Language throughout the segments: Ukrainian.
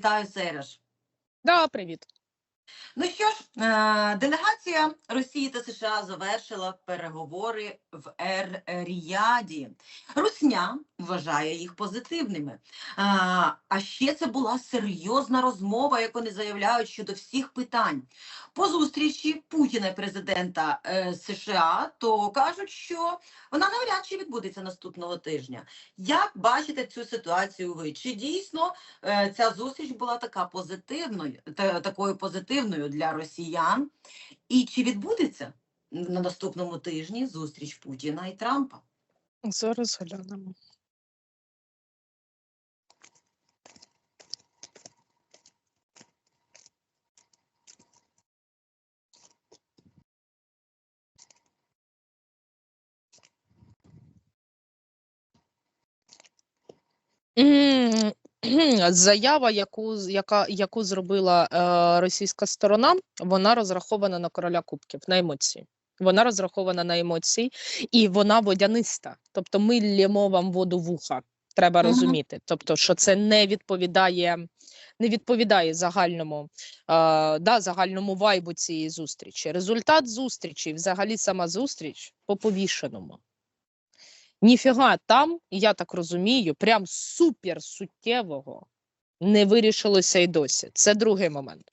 Вітаю, Сереж. Да, привіт. Ну що ж, е, делегація Росії та США завершила переговори в Ер-Ріяді. Русня вважає їх позитивними. Е, А ще це була серйозна розмова, як вони заявляють щодо всіх питань. По зустрічі Путіна і президента е, США, то кажуть, що вона навряд чи відбудеться наступного тижня. Як бачите цю ситуацію ви? Чи дійсно ця зустріч була така позитивною, такою позитивною для росіян? І чи відбудеться на наступному тижні зустріч Путіна і Трампа? Зараз глянемо. Заява, яку, яка, яку зробила е, російська сторона, вона розрахована на короля кубків, на емоції. Вона розрахована на емоції, і вона водяниста. Тобто ми лємо вам воду в уха. Треба Мгм. розуміти. Тобто, що це не відповідає, не відповідає загальному, е, да, загальному вайбу цієї зустрічі. Результат зустрічі, взагалі сама зустріч по повішеному. Ніфіга там, я так розумію, прям супер суттєвого не вирішилося й досі. Це другий момент.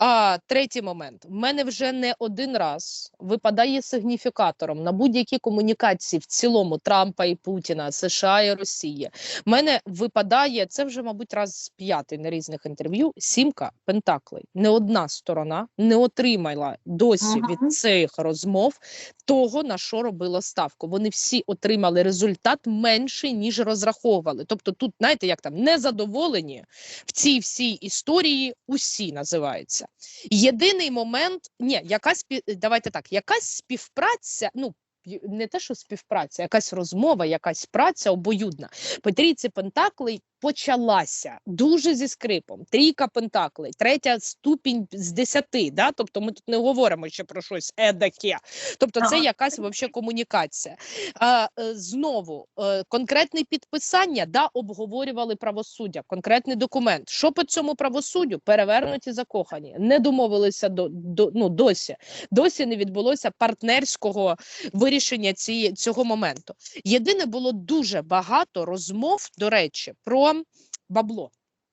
А третій момент. В мене вже не один раз випадає сигніфікатором на будь-які комунікації в цілому Трампа і Путіна, США і Росії. В мене випадає це вже, мабуть, раз п'ятий на різних інтерв'ю. Сімка пентаклей. Не одна сторона не отримала досі Ага. від цих розмов того, на що робила ставку. Вони всі отримали результат менший, ніж розраховували. Тобто, тут, знаєте, як там незадоволені в цій всій історії усі називаються. Єдиний момент, ні, якась давайте так, якась співпраця, ну. Не те, що співпраця, якась розмова, якась праця обоюдна. По трійці Пентаклей почалася дуже зі скрипом. Трійка Пентаклей, третя ступінь з десяти. Да? Тобто ми тут не говоримо ще про щось едаке. Тобто, це Ага. якась вообще комунікація. А, е, знову е, конкретне підписання, да, обговорювали правосуддя, конкретний документ. Що по цьому правосуддю? Перевернуті закохані, не домовилися до, до ну досі. Досі не відбулося партнерського вирішення цієї цього моменту. Єдине було дуже багато розмов, до речі, про бабло.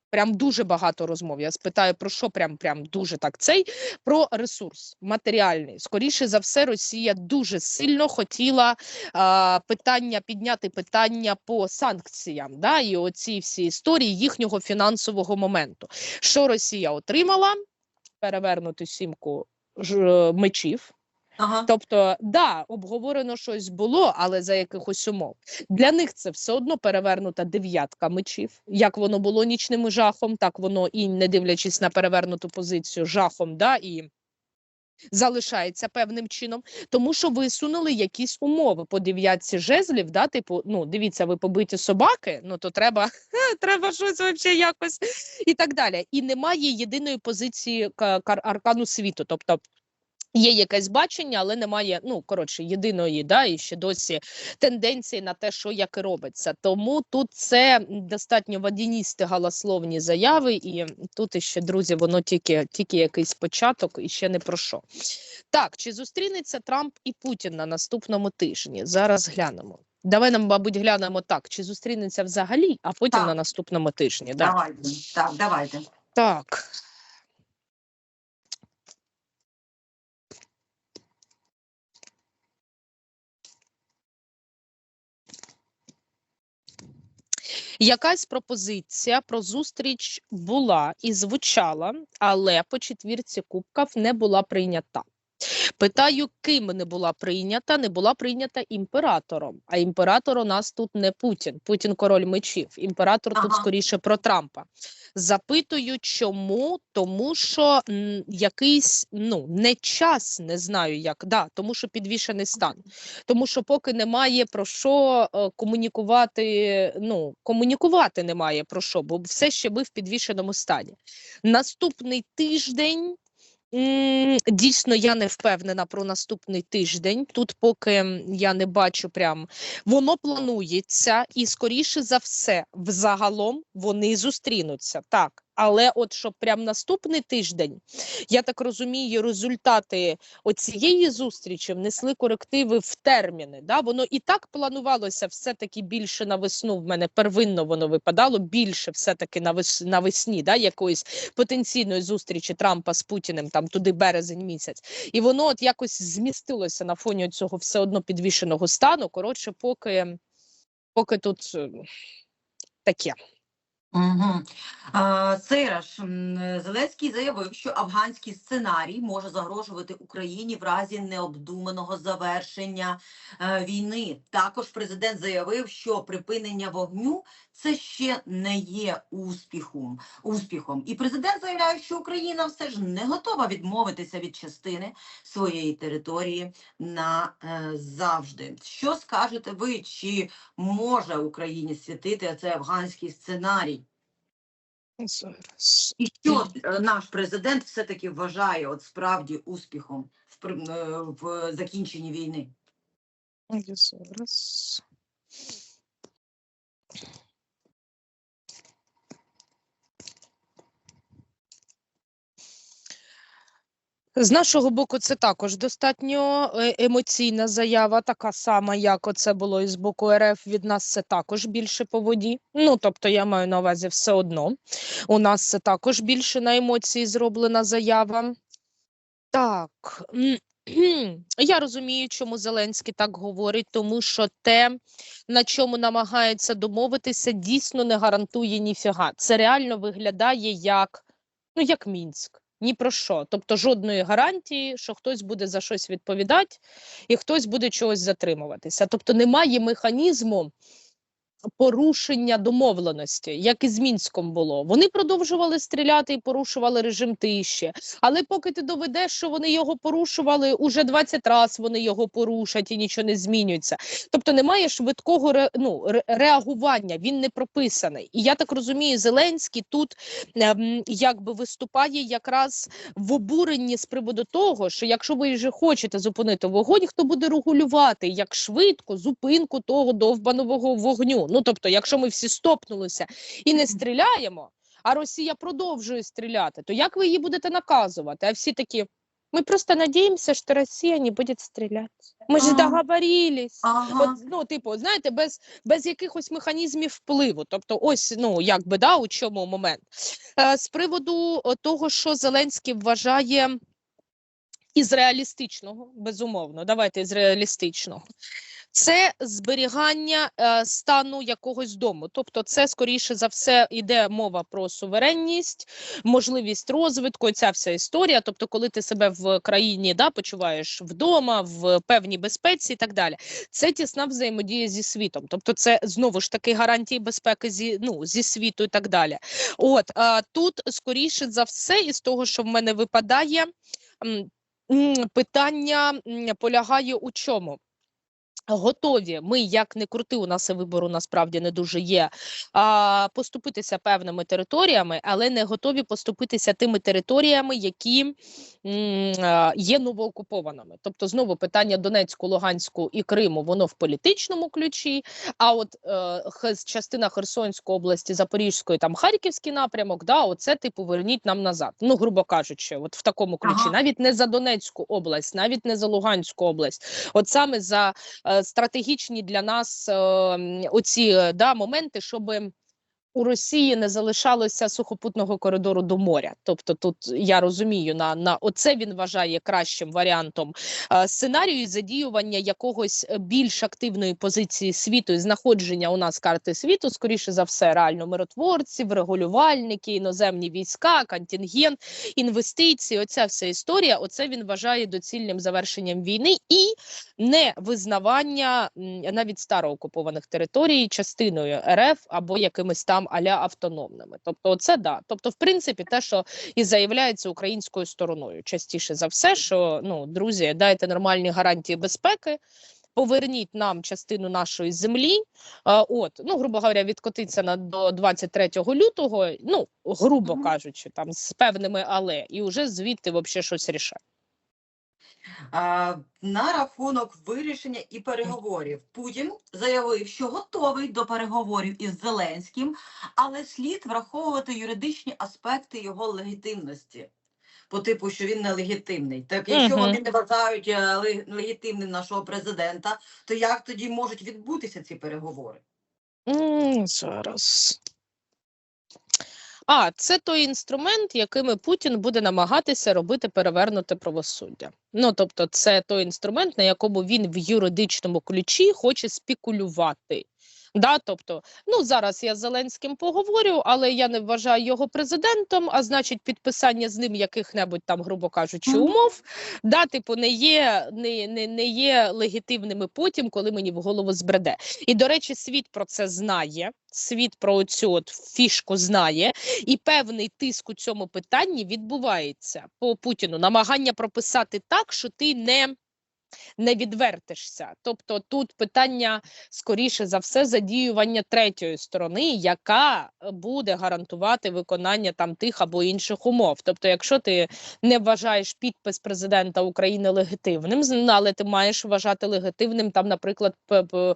Прям дуже багато розмов. Я спитаю про що прям прям дуже так цей про ресурс матеріальний. Скоріше за все, Росія дуже сильно хотіла а, питання підняти питання по санкціям, да, і оці всі історії їхнього фінансового моменту. Що Росія отримала? Перевернути сімку е, мечів. Ага. Тобто, да, обговорено щось було, але за якихось умов. Для них це все одно перевернута дев'ятка мечів. Як воно було нічним жахом, так воно і не дивлячись на перевернуту позицію жахом, да, і залишається певним чином, тому що висунули якісь умови по дев'ятці жезлів. Да, типу, ну дивіться, ви побиті собаки, ну то треба, треба щось вообще якось і так далі. І немає єдиної позиції аркану світу. Тобто Є якесь бачення, але немає, ну коротше, єдиної, да, і ще досі тенденції на те, що як і робиться. Тому тут це достатньо водяністі галасловні заяви, і тут іще, друзі, воно тільки, тільки якийсь початок і ще не про що. Так, чи зустрінеться Трамп і Путін на наступному тижні? Зараз глянемо. Давай нам, мабуть, глянемо так, чи зустрінеться взагалі, а потім Так. на наступному тижні. Да. Давайте. Так, давайте. Так. Якась пропозиція про зустріч була і звучала, але по четвірці кубків не була прийнята. Питаю, ким не була прийнята? Не була прийнята імператором. А імператор у нас тут не Путін. Путін король мечів. Імператор тут скоріше про Трампа. Запитую, чому? Тому що м, якийсь ну не час, не знаю як, да, тому що підвішений стан. Тому що поки немає про що е, комунікувати, ну комунікувати немає про що, бо все ще ми в підвішеному стані. Наступний тиждень. Дійсно, я не впевнена про наступний тиждень. Тут поки я не бачу прям воно планується, і скоріше за все, взагалом вони зустрінуться. Так, Але от щоб прям наступний тиждень, я так розумію, результати оцієї зустрічі внесли корективи в терміни. Да? Воно і так планувалося все-таки більше на весну. В мене первинно воно випадало більше все-таки на вес, навесні, да? якоїсь потенційної зустрічі Трампа з Путіним, там туди березень місяць. І воно от якось змістилося на фоні цього все одно підвішеного стану. Коротше, поки, поки тут е, таке. Угу. Сейраш м, Зеленський заявив, що афганський сценарій може загрожувати Україні в разі необдуманого завершення е, війни. Також президент заявив, що припинення вогню це ще не є успіхом. успіхом. І президент заявляє, що Україна все ж не готова відмовитися від частини своєї території назавжди. Що скажете ви? Чи може Україні світити цей афганський сценарій? І що е, наш президент все-таки вважає от справді успіхом в, е, в закінченні війни? Я Зараз. З нашого боку, це також достатньо е, емоційна заява, така сама, як оце було і з боку РФ. Від нас це також більше по воді. Ну тобто, я маю на увазі все одно. У нас це також більше на емоції зроблена заява. Так. Я розумію, чому Зеленський так говорить, тому що те, на чому намагається домовитися, дійсно не гарантує ніфіга. Це реально виглядає як, ну, як Мінськ. Ні про що. Тобто жодної гарантії, що хтось буде за щось відповідати і хтось буде чогось затримуватися. Тобто немає механізму порушення домовленості, як і з Мінськом було. Вони продовжували стріляти і порушували режим тиші. Але поки ти доведеш, що вони його порушували, уже 20 разів вони його порушать і нічого не змінюється. Тобто немає швидкого ну, реагування, він не прописаний. І я так розумію, Зеленський тут ем, якби виступає якраз в обуренні з приводу того, що якщо ви вже хочете зупинити вогонь, хто буде регулювати як швидко зупинку того довбаного вогню. Ну тобто, якщо ми всі стопнулися і не стріляємо, а Росія продовжує стріляти, то як ви її будете наказувати? А всі такі. Ми просто надіємося, що Росія не буде стріляти. Ми ж договорились. Ага. От, ну, типу, знаєте, без, без якихось механізмів впливу. Тобто, ось ну якби да, у чому момент. Е, з приводу того, що Зеленський вважає із реалістичного, безумовно, давайте із реалістичного. Це зберігання е, стану якогось дому. Тобто, це скоріше за все йде мова про суверенність, можливість розвитку, ця вся історія. Тобто, коли ти себе в країні да, почуваєш вдома, в певній безпеці і так далі. Це тісна взаємодія зі світом. Тобто, це знову ж таки гарантії безпеки зі, ну, зі світу і так далі. От а, тут скоріше за все, із того, що в мене випадає, питання полягає у чому? Готові ми, як не крути, у нас вибору насправді не дуже є. А, поступитися певними територіями, але не готові поступитися тими територіями, які є новоокупованими. Тобто, знову питання Донецьку, Луганську і Криму, воно в політичному ключі. А от е, частина Херсонської області, Запорізької, там Харківський напрямок, да, оце типу верніть нам назад. Ну, грубо кажучи, от в такому ключі, Ага. навіть не за Донецьку область, навіть не за Луганську область, от саме за е, стратегічні для нас е, оці е, да, моменти, щоб у Росії не залишалося сухопутного коридору до моря. Тобто, тут я розумію, на, на оце він вважає кращим варіантом е, сценарію задіювання якогось е, більш активної позиції світу і знаходження у нас карти світу, скоріше за все, реально миротворців, регулювальники, іноземні війська, контингент, інвестиції. Оця вся історія. Оце він вважає доцільним завершенням війни і не визнавання навіть староокупованих територій частиною РФ або якимись там аля автономними. Тобто, оце да. Тобто, в принципі, те, що і заявляється українською стороною, частіше за все, що ну друзі, дайте нормальні гарантії безпеки. Поверніть нам частину нашої землі. А, от, ну, грубо говоря, відкотиться на до 23 лютого, ну, грубо кажучи, там з певними але, і вже звідти вообще щось рішати. На рахунок вирішення і переговорів Путін заявив, що готовий до переговорів із Зеленським, але слід враховувати юридичні аспекти його легітимності. По типу, що він нелегітимний. Так якщо вони не вважають е, легітимним нашого президента, то як тоді можуть відбутися ці переговори? М, Зараз. А, це той інструмент, якими Путін буде намагатися робити перевернуте правосуддя. Ну, тобто, це той інструмент, на якому він в юридичному ключі хоче спекулювати. Да, тобто, ну зараз я з Зеленським поговорю, але я не вважаю його президентом, а значить, підписання з ним яких-небудь там, грубо кажучи, умов, да, типу, не є, не, не, не є легітимними потім, коли мені в голову збреде. І до речі, світ про це знає. Світ про цю от фішку знає, і певний тиск у цьому питанні відбувається по Путіну. Намагання прописати так, що ти не, не відвертишся. Тобто тут питання скоріше за все задіювання третьої сторони, яка е, буде гарантувати виконання там тих або інших умов. Тобто, якщо ти не вважаєш підпис президента України легітимним, але ти маєш вважати легітимним там, наприклад, е,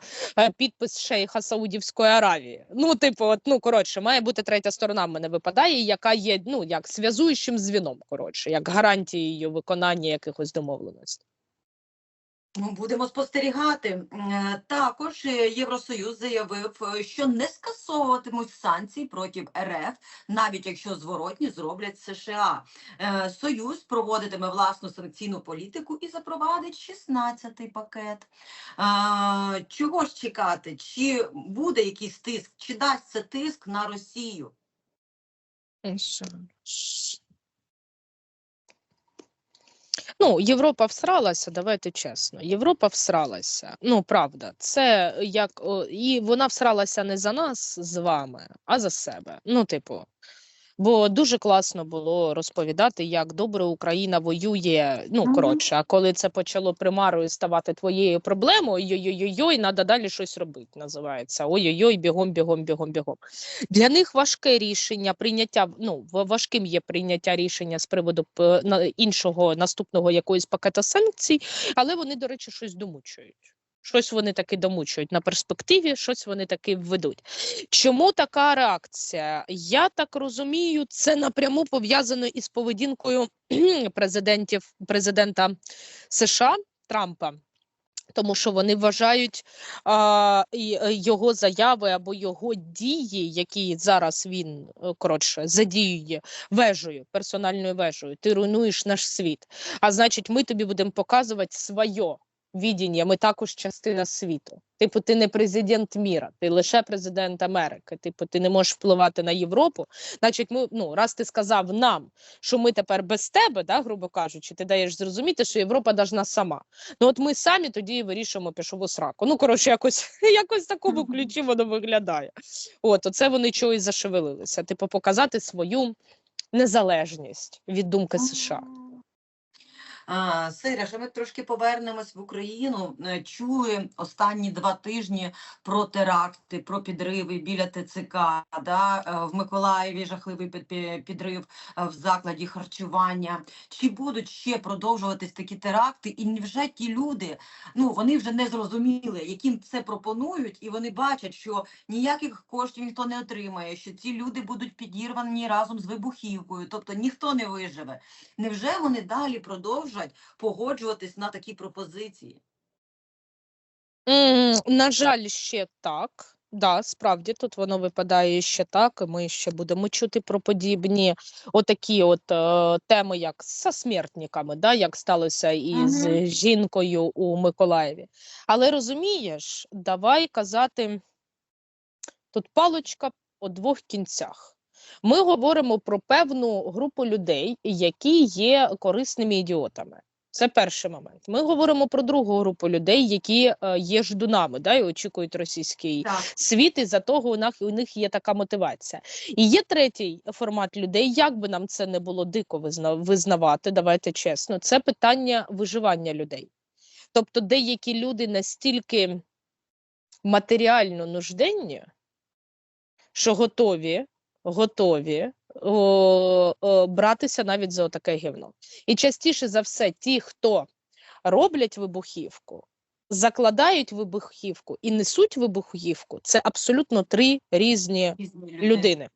підпис шейха Саудівської Аравії. Ну, типу, от, ну коротше, має бути третя сторона. Мене випадає, яка є ну як зв'язуючим звіном, коротше, як гарантією виконання якихось домовленостей. Будемо спостерігати. Е, Також е, Євросоюз заявив, е, що не скасовуватимуть санкції проти РФ, навіть якщо зворотні зроблять США. Союз проводитиме власну санкційну політику і запровадить 16-й пакет. Чого ж чекати? Чи буде якийсь тиск? Чи дасть це тиск на Росію? Ну, Європа всралася, давайте чесно. Європа всралася. Ну, правда, це як о, і вона всралася не за нас з вами, а за себе. Ну, типу, бо дуже класно було розповідати, як добре Україна воює. Ну, коротше, а коли це почало примарою ставати твоєю проблемою, йой-йой-йой, треба далі щось робити. Називається ой-ой-ой, бігом, бігом, бігом, бігом. Для них важке рішення прийняття. Ну ва- важким є прийняття рішення з приводу іншого наступного якоїсь пакета санкцій, але вони, до речі, щось домучують. Щось вони таки домучують на перспективі, щось вони таки введуть. Чому така реакція? Я так розумію, це напряму пов'язано із поведінкою президентів президента США Трампа. Тому що вони вважають а, е, його заяви або його дії, які зараз він е, коротше задіює вежею, персональною вежею. Ти руйнуєш наш світ. А значить, ми тобі будемо показувати своє відіння. Ми також частина світу. Типу, ти не президент міра, ти лише президент Америки. Типу, ти не можеш впливати на Європу. Значить, ми ну раз ти сказав нам, що ми тепер без тебе, да, грубо кажучи, ти даєш зрозуміти, що Європа должна сама. Ну от ми самі тоді вирішуємо пішову сраку. Ну коротше, якось якось в такому ключі воно виглядає. От оце вони чого і зашевелилися. Типу, показати свою незалежність від думки США. А, ми трошки повернемось в Україну. Е, Чули останні два тижні про теракти, про підриви біля ТЦК. Да? Е, В Миколаєві жахливий підрив е, в закладі харчування. Чи будуть ще продовжуватись такі теракти? І невже ті люди, ну вони вже не зрозуміли, яким це пропонують, і вони бачать, що ніяких коштів ніхто не отримає, що ці люди будуть підірвані разом з вибухівкою, тобто ніхто не виживе. Невже вони далі продовжать погоджуватись на такі пропозиції? М, На жаль, ще так. Да, справді тут воно випадає ще так, і ми ще будемо чути про подібні отакі от е, теми, як з смертниками, да, як сталося із Мгм. жінкою у Миколаєві. Але розумієш, давай казати, тут палочка у двох кінцях. Ми говоримо про певну групу людей, які є корисними ідіотами. Це перший момент. Ми говоримо про другу групу людей, які е, є ждунами, да, і очікують російський Так. світ, і за того у них, у них є така мотивація. І є третій формат людей, як би нам це не було дико визнавати, давайте чесно, це питання виживання людей. Тобто, деякі люди настільки матеріально нужденні, що готові, готові о, о, братися навіть за таке гівно. І частіше за все, ті, хто роблять вибухівку, закладають вибухівку і несуть вибухівку, це абсолютно три різні людини.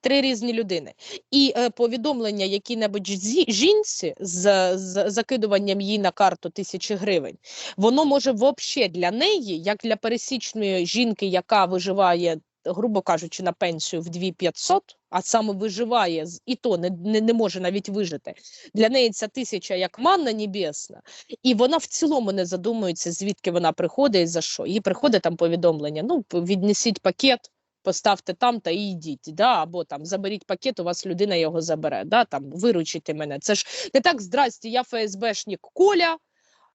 Три різні людини. І е, повідомлення які-небудь жінці з, з закидуванням їй на карту тисячі гривень, воно може взагалі для неї, як для пересічної жінки, яка виживає, грубо кажучи, на пенсію в 2500, а саме виживає, і то не, не, не може навіть вижити. Для неї ця тисяча як манна небесна, і вона в цілому не задумується, звідки вона приходить і за що. Їй приходить там повідомлення: ну, віднесіть пакет поставте там та і йдіть, да, або там заберіть пакет, у вас людина його забере, да, там виручите мене. Це ж не так, здрасте, я ФСБшник Коля.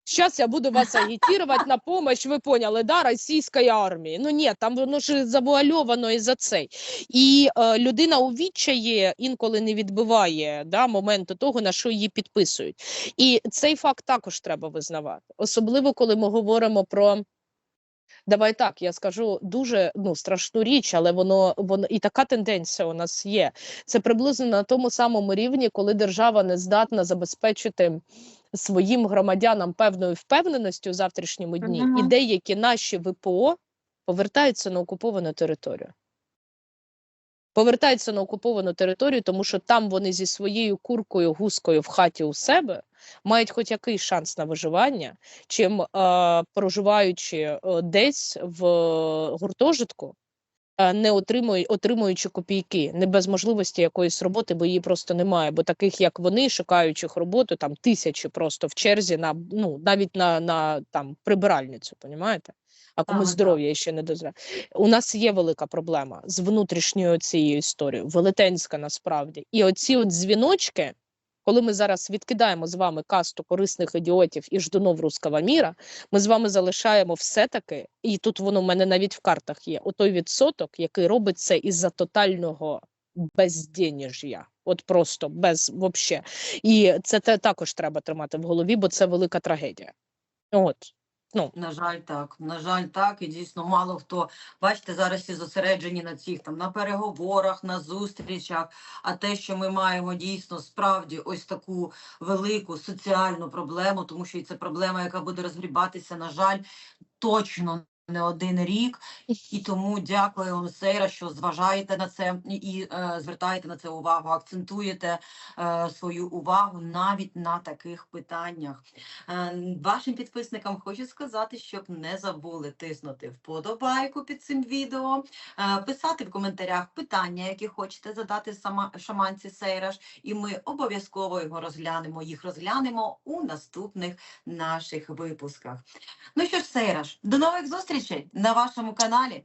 Зараз я буду вас агітувати на помощь, ви поняли, да, російської армії. Ну ні, там воно ж завуальовано і за цей. І е, людина у відчаї інколи не відбиває да, моменту того, на що її підписують. І цей факт також треба визнавати. Особливо, коли ми говоримо про Давай так, я скажу дуже ну страшну річ, але воно воно і така тенденція у нас є. Це приблизно на тому самому рівні, коли держава не здатна забезпечити своїм громадянам певною впевненістю у завтрашньому дні, і деякі наші ВПО повертаються на окуповану територію. Повертаються на окуповану територію, тому що там вони зі своєю куркою, гускою в хаті у себе мають хоч якийсь шанс на виживання, чим е, проживаючи е, десь в е, гуртожитку, е, не отримують, отримуючи копійки, не без можливості якоїсь роботи, бо її просто немає. Бо таких, як вони, шукаючих роботу, там тисячі просто в черзі на ну навіть на, на там прибиральницю, понімаєте? А комусь здоров'я ще не дозволяє. У нас є велика проблема з внутрішньою цією історією, велетенська насправді. І оці от дзвіночки, коли ми зараз відкидаємо з вами касту корисних ідіотів і ждунов руского міра, ми з вами залишаємо все-таки, і тут воно в мене навіть в картах є, отой відсоток, який робить це із-за тотального безденеж'я. От просто без вообще. І це те також треба тримати в голові, бо це велика трагедія. От. Ну, На жаль, так. На жаль, так. І дійсно мало хто, бачите, зараз всі зосереджені на цих там на переговорах, на зустрічах. А те, що ми маємо дійсно справді ось таку велику соціальну проблему, тому що і це проблема, яка буде розгрібатися, на жаль, точно. Не один рік, і тому дякую вам, Сейра, що зважаєте на це і е, звертаєте на це увагу, акцентуєте е, свою увагу навіть на таких питаннях. Е, Вашим підписникам хочу сказати, щоб не забули тиснути вподобайку під цим відео, е, писати в коментарях питання, які хочете задати сама шаманці Сейраш, і ми обов'язково його розглянемо. Їх розглянемо у наступних наших випусках. Ну що ж, Сейраш, до нових зустрічей на вашому каналі.